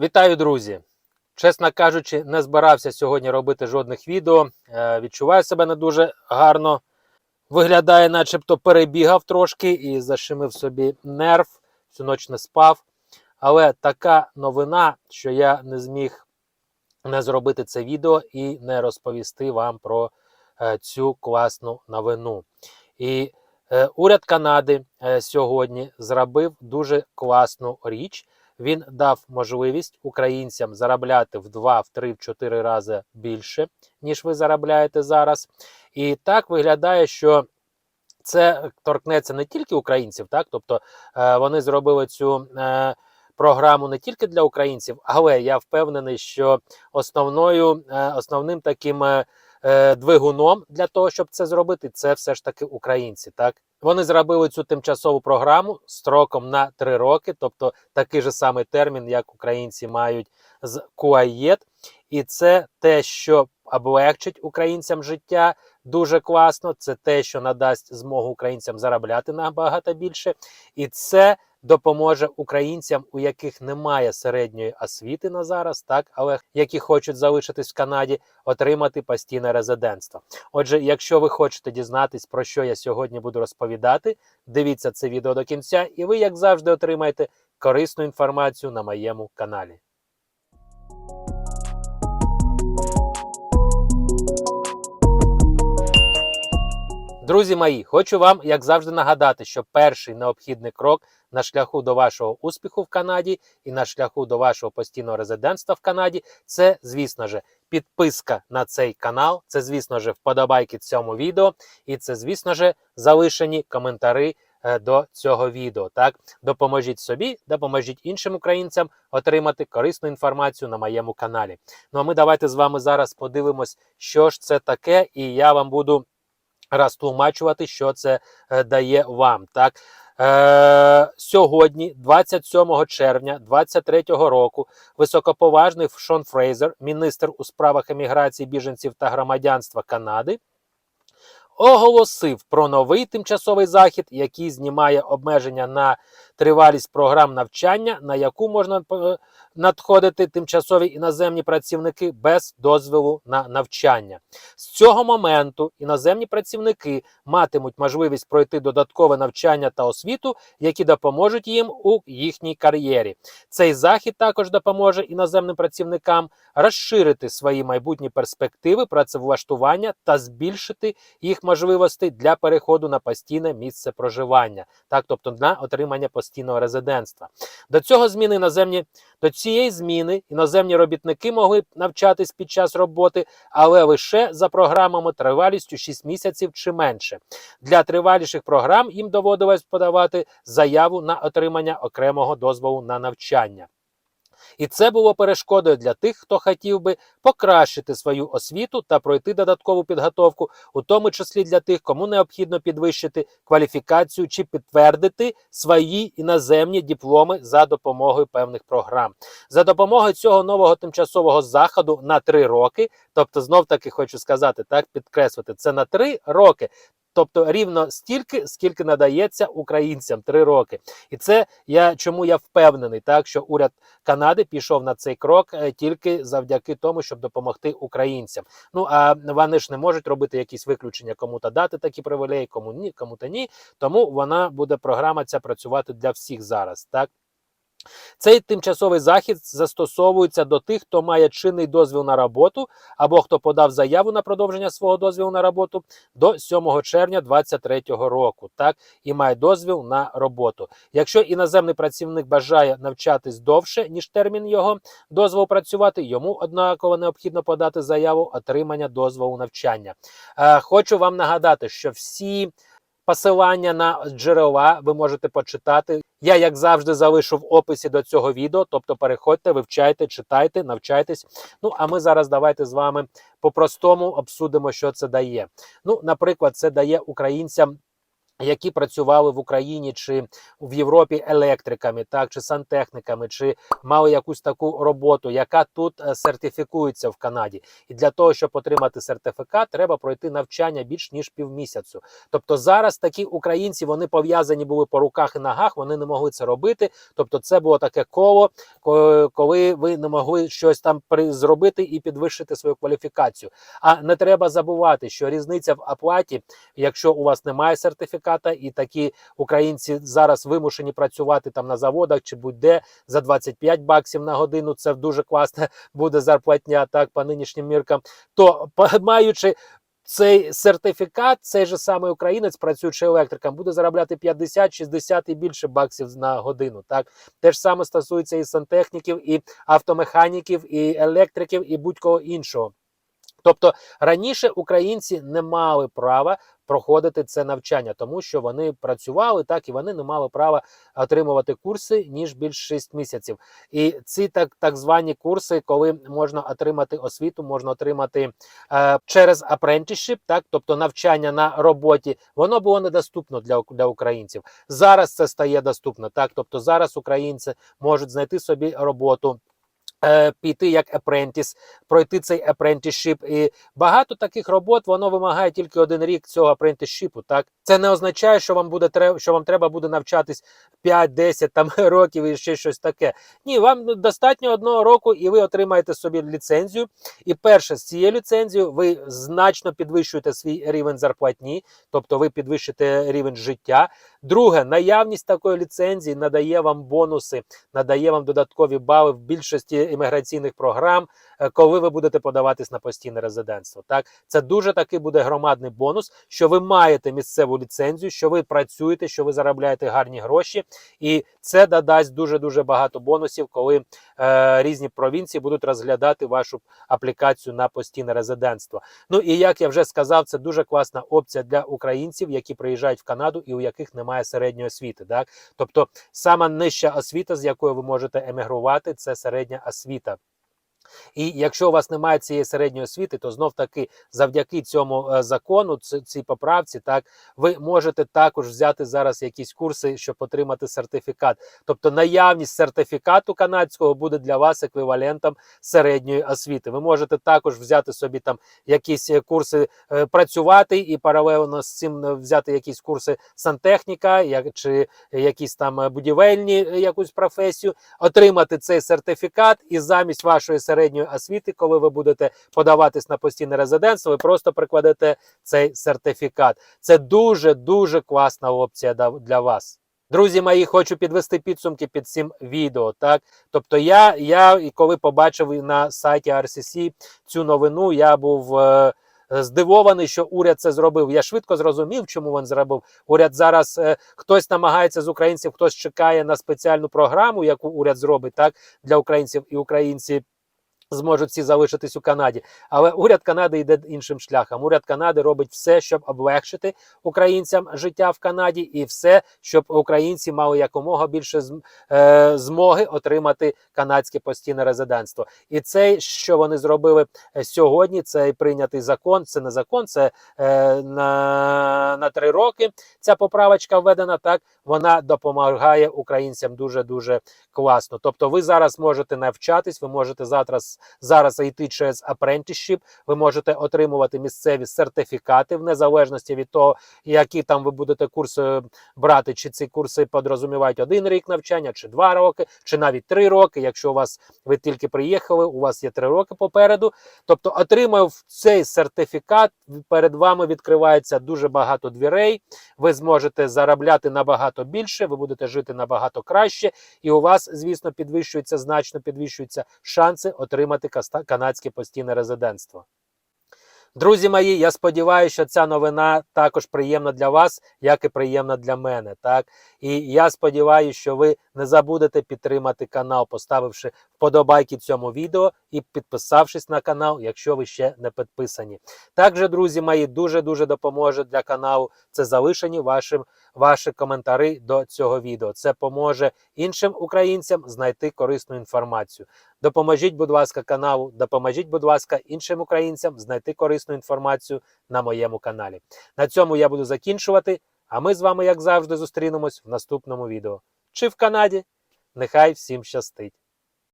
Вітаю, друзі! Чесно кажучи, не збирався сьогодні робити жодних відео. Е, Відчуваю себе не дуже гарно. Виглядає, начебто перебігав трошки і зашимив собі нерв, всю ніч не спав. Але така новина, що я не зміг не зробити це відео і не розповісти вам про е, цю класну новину. І е, уряд Канади сьогодні зробив дуже класну річ. Він дав можливість українцям заробляти в 2, в 3, в 4 рази більше, ніж ви заробляєте зараз. І так виглядає, що це торкнеться не тільки українців, так тобто е, вони зробили цю е, програму не тільки для українців, але я впевнений, що основною, е, основним таким двигуном для того, щоб це зробити, це все ж таки українці. Так вони зробили цю тимчасову програму строком на 3 роки, тобто такий же самий термін, як українці мають з КУАЄТ. І це те, що облегчить українцям життя дуже класно. Це те, що надасть змогу українцям заробляти набагато більше, і це допоможе українцям, у яких немає середньої освіти на зараз, так але які хочуть залишитись в Канаді, отримати постійне резидентство. Отже, якщо ви хочете дізнатись, про що я сьогодні буду розповідати, дивіться це відео до кінця, і ви, як завжди, отримаєте корисну інформацію на моєму каналі. Друзі мої, хочу вам, як завжди, нагадати, що перший необхідний крок на шляху до вашого успіху в Канаді і на шляху до вашого постійного резидентства в Канаді це, звісно ж, підписка на цей канал, це, звісно ж, вподобайки цьому відео, і це, звісно ж, залишені коментари е, до цього відео. Так, допоможіть собі, допоможіть іншим українцям отримати корисну інформацію на моєму каналі. Ну а ми давайте з вами зараз подивимось, що ж це таке, і я вам буду розтлумачувати, що це е, дає вам. Так? Е, сьогодні, 27 червня 2023 року, високоповажний Шон Фрейзер, міністр у справах еміграції біженців та громадянства Канади, оголосив про новий тимчасовий захід, який знімає обмеження на тривалість програм навчання, на яку можна е, надходити тимчасові іноземні працівники без дозволу на навчання. З цього моменту іноземні працівники матимуть можливість пройти додаткове навчання та освіту, які допоможуть їм у їхній кар'єрі. Цей захід також допоможе іноземним працівникам розширити свої майбутні перспективи працевлаштування та збільшити їх можливості для переходу на постійне місце проживання, так тобто на отримання постійного резидентства. До цього зміни іноземні до цієї зміни іноземні робітники могли б навчатись під час роботи, але лише за програмами тривалістю 6 місяців чи менше. Для триваліших програм їм доводилось подавати заяву на отримання окремого дозволу на навчання. І це було перешкодою для тих, хто хотів би покращити свою освіту та пройти додаткову підготовку, у тому числі для тих, кому необхідно підвищити кваліфікацію чи підтвердити свої іноземні дипломи за допомогою певних програм. За допомогою цього нового тимчасового заходу на три роки, тобто знов таки хочу сказати, так підкреслити, це на три роки. Тобто рівно стільки, скільки надається українцям три роки, і це я чому я впевнений, так що уряд Канади пішов на цей крок е, тільки завдяки тому, щоб допомогти українцям. Ну а вони ж не можуть робити якісь виключення, кому-то дати такі привілеї, кому ні, кому-то ні. Тому вона буде програма ця працювати для всіх зараз. Так. Цей тимчасовий захід застосовується до тих, хто має чинний дозвіл на роботу або хто подав заяву на продовження свого дозвілу на роботу до 7 червня 2023 року, так і має дозвіл на роботу. Якщо іноземний працівник бажає навчатись довше ніж термін його дозволу працювати, йому однаково необхідно подати заяву отримання дозволу навчання. Е, хочу вам нагадати, що всі. Посилання на джерела ви можете почитати. Я, як завжди, залишу в описі до цього відео. Тобто переходьте, вивчайте, читайте, навчайтесь. Ну а ми зараз давайте з вами по-простому обсудимо, що це дає. Ну, наприклад, це дає українцям які працювали в Україні чи в Європі електриками, так чи сантехніками, чи мали якусь таку роботу, яка тут е, сертифікується в Канаді. І для того, щоб отримати сертифікат, треба пройти навчання більш ніж півмісяцю. Тобто зараз такі українці вони пов'язані були по руках і ногах, вони не могли це робити. Тобто, це було таке коло, коли ви не могли щось там зробити і підвищити свою кваліфікацію. А не треба забувати, що різниця в оплаті, якщо у вас немає сертифіката, і такі українці зараз вимушені працювати там на заводах чи будь-де за 25 баксів на годину. Це дуже класна буде зарплатня, так по нинішнім міркам. То маючи цей сертифікат, цей же самий українець, працюючи електриком, буде заробляти 50, 60 і більше баксів на годину. Так те ж саме стосується і сантехніків, і автомеханіків, і електриків, і будь-кого іншого. Тобто раніше українці не мали права проходити це навчання, тому що вони працювали так і вони не мали права отримувати курси ніж більш 6 місяців. І ці так, так звані курси, коли можна отримати освіту, можна отримати е, через apprenticeship, так тобто навчання на роботі, воно було недоступно для, для українців. Зараз це стає доступно. Так, тобто зараз українці можуть знайти собі роботу. Е, Піти як apprentice, пройти цей apprenticeship. І багато таких робот воно вимагає тільки один рік цього apprenticeship, Так це не означає, що вам буде треба, що вам треба буде навчатись 5-10 там років і ще щось таке. Ні, вам достатньо одного року, і ви отримаєте собі ліцензію. І перше, з цією ліцензією ви значно підвищуєте свій рівень зарплатні, тобто ви підвищите рівень життя. Друге, наявність такої ліцензії надає вам бонуси, надає вам додаткові бали в більшості імміграційних програм, е, коли ви будете подаватись на постійне резидентство. Так, це дуже таки буде громадний бонус, що ви маєте місцеву ліцензію, що ви працюєте, що ви заробляєте гарні гроші, і це додасть дуже дуже багато бонусів, коли е, різні провінції будуть розглядати вашу аплікацію на постійне резидентство. Ну і як я вже сказав, це дуже класна опція для українців, які приїжджають в Канаду і у яких немає середньої освіти. Так, тобто сама нижча освіта, з якою ви можете емігрувати, це середня освіта. І якщо у вас немає цієї середньої освіти, то знов таки завдяки цьому е, закону, цій поправці, так ви можете також взяти зараз якісь курси, щоб отримати сертифікат. Тобто наявність сертифікату канадського буде для вас еквівалентом середньої освіти. Ви можете також взяти собі там якісь е, курси е, працювати і паралельно з цим взяти якісь курси сантехніка, як чи якісь там будівельні якусь професію, отримати цей сертифікат, і замість вашої середньої освіти, коли ви будете подаватись на постійне резидентство, ви просто прикладете цей сертифікат. Це дуже дуже класна опція для вас. Друзі мої, хочу підвести підсумки під цим відео. Так, тобто, я, я коли побачив на сайті RCC цю новину, я був. е, Здивований, що уряд це зробив. Я швидко зрозумів, чому він зробив. Уряд зараз е, хтось намагається з українців, хтось чекає на спеціальну програму, яку уряд зробить так для українців, і українці зможуть всі залишитись у Канаді. Але уряд Канади йде іншим шляхом. Уряд Канади робить все, щоб облегшити українцям життя в Канаді, і все, щоб українці мали якомога більше е, змоги отримати канадське постійне резидентство. І це, що вони зробили е, сьогодні, цей прийнятий закон. Це не закон, це е, на, на три роки. Ця поправочка введена так. Вона допомагає українцям дуже дуже класно. Тобто, ви зараз можете навчатись, ви можете завтра зараз йти через apprenticeship, ви можете отримувати місцеві сертифікати в незалежності від того, які там ви будете курси брати, чи ці курси подрозумівають один рік навчання, чи два роки, чи навіть три роки. Якщо у вас ви тільки приїхали, у вас є три роки попереду. Тобто, отримав цей сертифікат, перед вами відкривається дуже багато дверей. Ви зможете заробляти набагато більше, ви будете жити набагато краще, і у вас, звісно, підвищується значно підвищуються шанси отримати каста- канадське постійне резидентство. Друзі мої, я сподіваюся, що ця новина також приємна для вас, як і приємна для мене. Так і я сподіваюся, що ви не забудете підтримати канал, поставивши вподобайки цьому відео і підписавшись на канал, якщо ви ще не підписані. Також, друзі мої, дуже дуже допоможе для каналу це залишені вашим ваші коментарі до цього відео. Це поможе іншим українцям знайти корисну інформацію. Допоможіть, будь ласка, каналу, допоможіть, будь ласка, іншим українцям знайти корисну інформацію на моєму каналі. На цьому я буду закінчувати. А ми з вами, як завжди, зустрінемось в наступному відео. Чи в Канаді? Нехай всім щастить!